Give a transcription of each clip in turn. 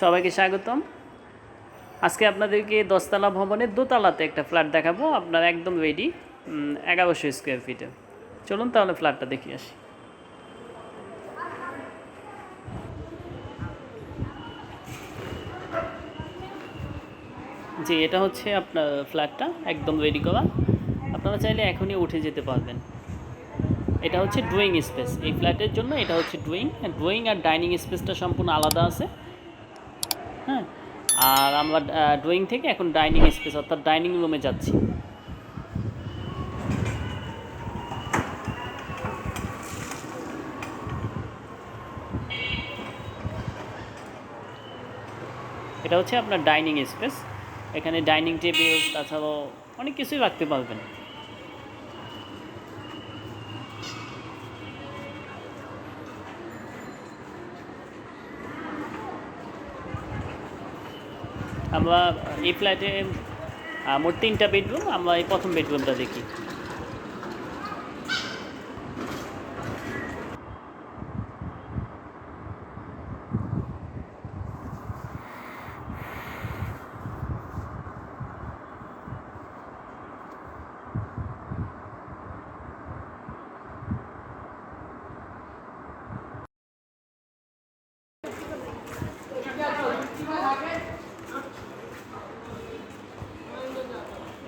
সবাইকে স্বাগতম। আজকে আপনাদেরকে দশতলা ভবনের দোতলাতে একটা ফ্ল্যাট দেখাবো। আপনার একদম রেডি এগারোশো স্কোয়ার ফিটে চলুন তাহলে ফ্ল্যাটটা দেখিয়ে আসি। জি, এটা হচ্ছে আপনার ফ্ল্যাটটা, একদম রেডি করা। আপনারা চাইলে এখনই উঠে যেতে পারবেন। এটা হচ্ছে ড্রয়িং স্পেস এই ফ্ল্যাটের জন্য এটা হচ্ছে ড্রয়িং ড্রয়িং আর ডাইনিং স্পেসটা সম্পূর্ণ আলাদা আছে। হ্যাঁ? আর আমরা ড্রয়িং থেকে এখন ডাইনিং স্পেস অর্থাৎ ডাইনিং রুমে যাচ্ছি। এটা হচ্ছে আপনার ডাইনিং স্পেস এখানে ডাইনিং টেবিল তাছাড়াও অনেক কিছুই রাখতে পারবেন। আমরা এই ফ্ল্যাটে মোট তিনটা বেডরুম আমরা এই প্রথম বেডরুমটা দেখি।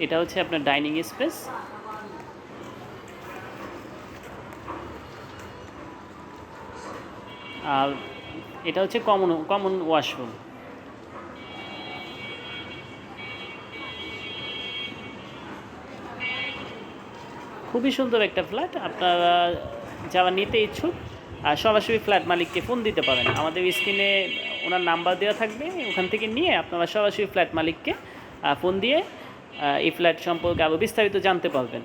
এটা হচ্ছে আপনার ডাইনিং স্পেস। আর এটা হচ্ছে কমন কমন ওয়াশরুম। খুবই সুন্দর একটা ফ্ল্যাট, আপনারা যারা নিতে ইচ্ছুক আর সরাসরি ফ্ল্যাট মালিককে ফোন দিতে পারেন। আমাদের স্ক্রিনে ওনার নাম্বার দেওয়া থাকবে, ওখান থেকে নিয়ে আপনারা সরাসরি ফ্ল্যাট মালিককে ফোন দিয়ে এই ফ্ল্যাট সম্পর্কে আরও বিস্তারিত জানতে পারবেন।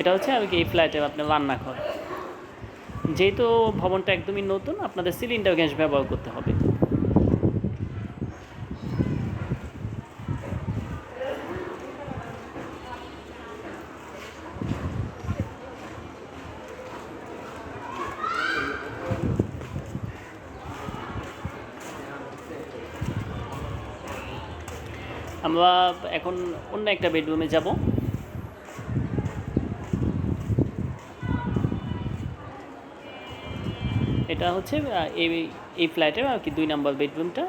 এটা হচ্ছে আর কি এই ফ্ল্যাটের আপনার রান্নাঘর। যেহেতু ভবনটা একদমই নতুন, আপনাদের সিলিন্ডার গ্যাস ব্যবহার করতে হবে। আমরা এখন অন্য একটা বেডরুমে যাব। এটা হচ্ছে এই এই ফ্ল্যাটের আর কি দুই নাম্বার বেডরুমটা।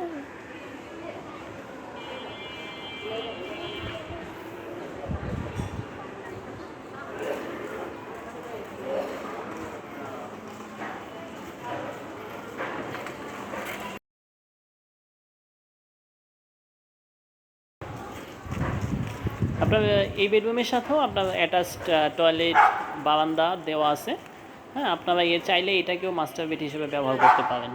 আপনার এই বেডরুমের সাথেও আপনার অ্যাটাচড টয়লেট বারান্দা দেওয়া আছে। হ্যাঁ আপনারা এ চাইলে এটাকেও মাস্টার বেড হিসেবে ব্যবহার করতে পারেন।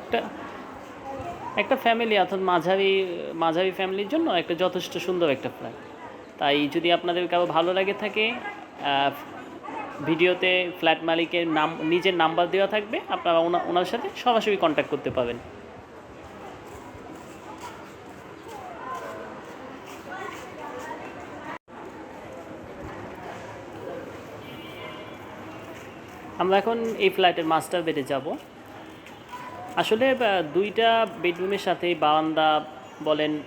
একটা একটা ফ্যামিলি অর্থাৎ মাঝারি মাঝারি ফ্যামিলির জন্য একটা যথেষ্ট সুন্দর একটা ফ্ল্যাট তাই যদি আপনাদের কারও ভালো লাগে থাকে ভিডিওতে ফ্ল্যাট মালিকের নাম, নিজের নাম্বার দেওয়া থাকবে, আপনারা ওনা- ওনার সাথে সরাসরি কন্ট্যাক্ট করতে পাবেন আমরা এখন এই ফ্ল্যাটের মাস্টার বেডে যাব। আসলে দুইটা বেডরুমের সাথে বারান্দা বলেন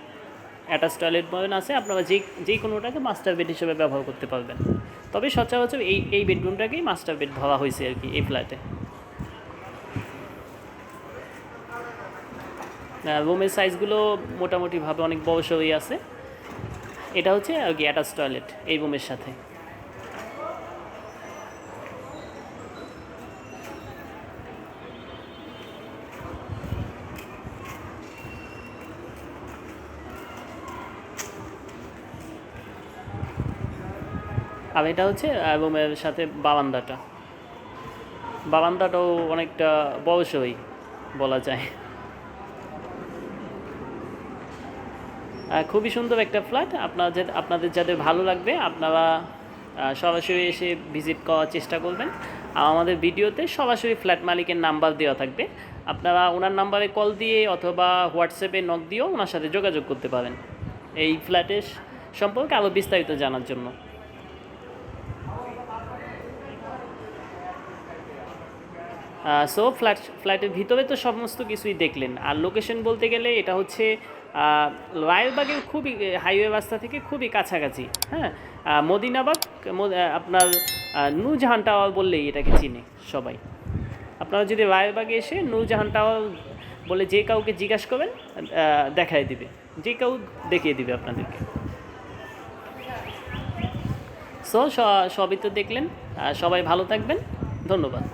অ্যাটাচ টয়লেট বলেন আছে, আপনারা যে যে কোনোটাকে মাস্টার বেড হিসেবে ব্যবহার করতে পারবেন। তবে সচরাচর এই এই বেডরুমটাকেই মাস্টার বেড ধরা হয়েছে আর কি, এই ফ্ল্যাটে রুমের সাইজগুলো মোটামুটিভাবে অনেক বড় সরই আছে। এটা হচ্ছে আর কি অ্যাটাচ টয়লেট এই রুমের সাথে। আর এটা হচ্ছে রুমের সাথে বারান্দাটা। বারান্দাটাও অনেকটা বড়সই বলা যায়। খুবই সুন্দর একটা ফ্ল্যাট আপনাদের আপনাদের যাদের ভালো লাগবে, আপনারা সরাসরি এসে ভিজিট করার চেষ্টা করবেন। আর আমাদের ভিডিওতে সরাসরি ফ্ল্যাট মালিকের নাম্বার দেওয়া থাকবে। আপনারা ওনার নাম্বারে কল দিয়ে অথবা হোয়াটসঅ্যাপে নক দিয়েও ওনার সাথে যোগাযোগ করতে পারেন। এই ফ্ল্যাটের সম্পর্কে আরও বিস্তারিত জানার জন্য। সো ফ্ল্যাট ফ্ল্যাটের ভিতরে তো সমস্ত কিছুই দেখলেন। আর লোকেশন বলতে গেলে এটা হচ্ছে রায়েরবাগের খুবই হাইওয়ে রাস্তা থেকে খুবই কাছাকাছি হ্যাঁ? মদিনাবাগ আপনার নূরজাহান টাওয়ার বললেই এটাকে চিনে সবাই। আপনারা যদি রায়েরবাগে এসে নূরজাহান টাওয়ার বলে যে কাউকে জিজ্ঞাসা করবেন দেখাই দিবে। যে কেউ দেখিয়ে দিবে আপনাদেরকে। সো, সবই তো দেখলেন। সবাই ভালো থাকবেন। ধন্যবাদ।